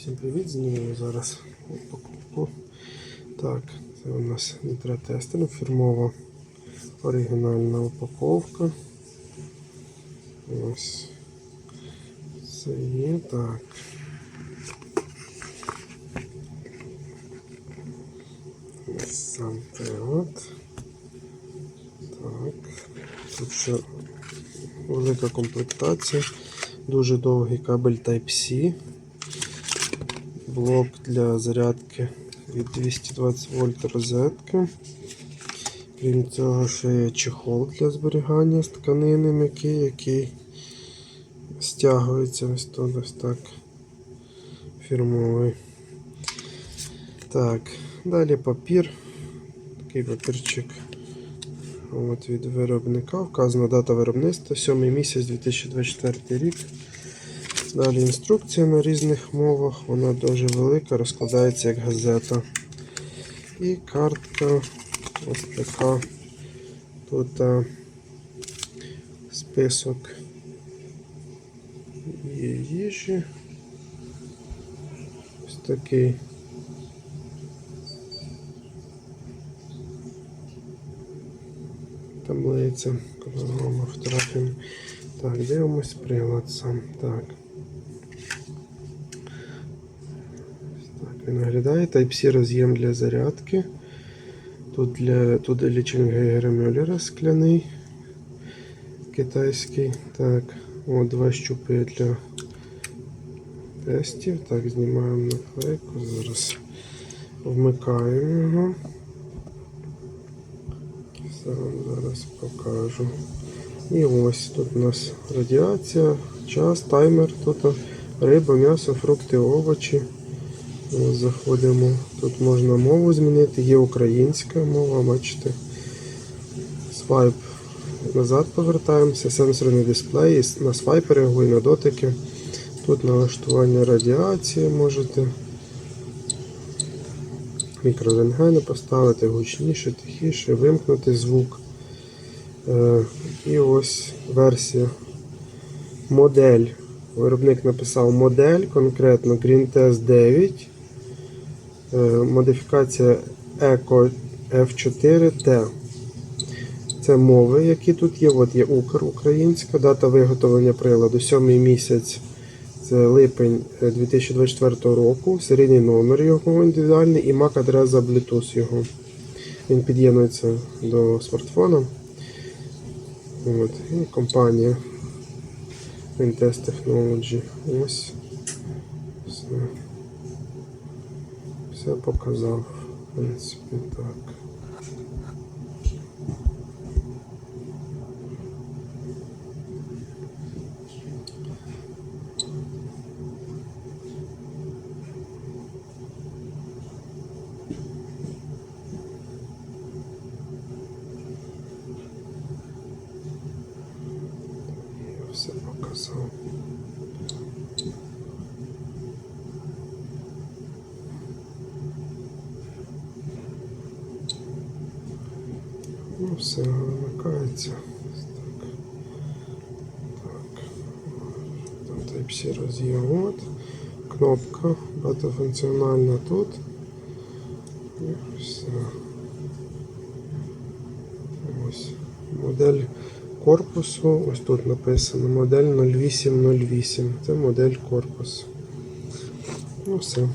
Всім привіт, знімемо зараз упаковку. Так, це у нас нітротестер, фірмова оригінальна упаковка. Ось. Це є так. Ось сам привод. Так. Тут ще велика комплектація. Дуже довгий кабель Type-C. Блок для зарядки від 220 вольт розетки. Крім цього, ще є чехол для зберігання з тканини м'який, який стягується ось тут ось так фірмовий. Так, далі папір. Такий папірчик От від виробника. Вказана дата виробництва 7 місяць 2024 рік. Далі інструкція на різних мовах, вона дуже велика, розкладається як газета. І картка ось така. Тут а, список їжі. Ось такий. Таблиця, кілограма фотографіями. Так, дивимось прилад сам. Так. Так, він виглядає. Type-C роз'єм для зарядки. Тут для тут лічинг Гейгера Мюллера скляний китайський. Так, от два щупи для тестів. Так, знімаємо наклейку. Зараз вмикаємо його. Зараз покажу. І ось тут у нас радіація, час, таймер, тут риба, м'ясо, фрукти, овочі. Заходимо. Тут можна мову змінити, є українська мова, бачите. Свайп назад повертаємося, сенсорний дисплей, на свайп реагує на дотики. Тут налаштування радіації можете. Мікрорентгени поставити гучніше, тихіше, вимкнути звук. Е, І ось версія. Модель. Виробник написав модель, конкретно Green Test 9. Е, Модифікація Eco F4T. Це мови, які тут є. От є Укр українська, дата виготовлення приладу 7 місяць. Це липень е, 2024 року. Серійний номер його індивідуальний і MAC-адреса Bluetooth його. Він під'єднується до смартфона. От, і компанія Intest Technology. Ось. Все. Все показав. В принципі, так. Все показав. Ну, все вимикається. Так. Так. Там Type-C роз'єм. От. Кнопка багатофункціональна тут. І все. Ось. Модель корпусу. Ось тут написано модель 0808. Це модель корпусу. Ну все.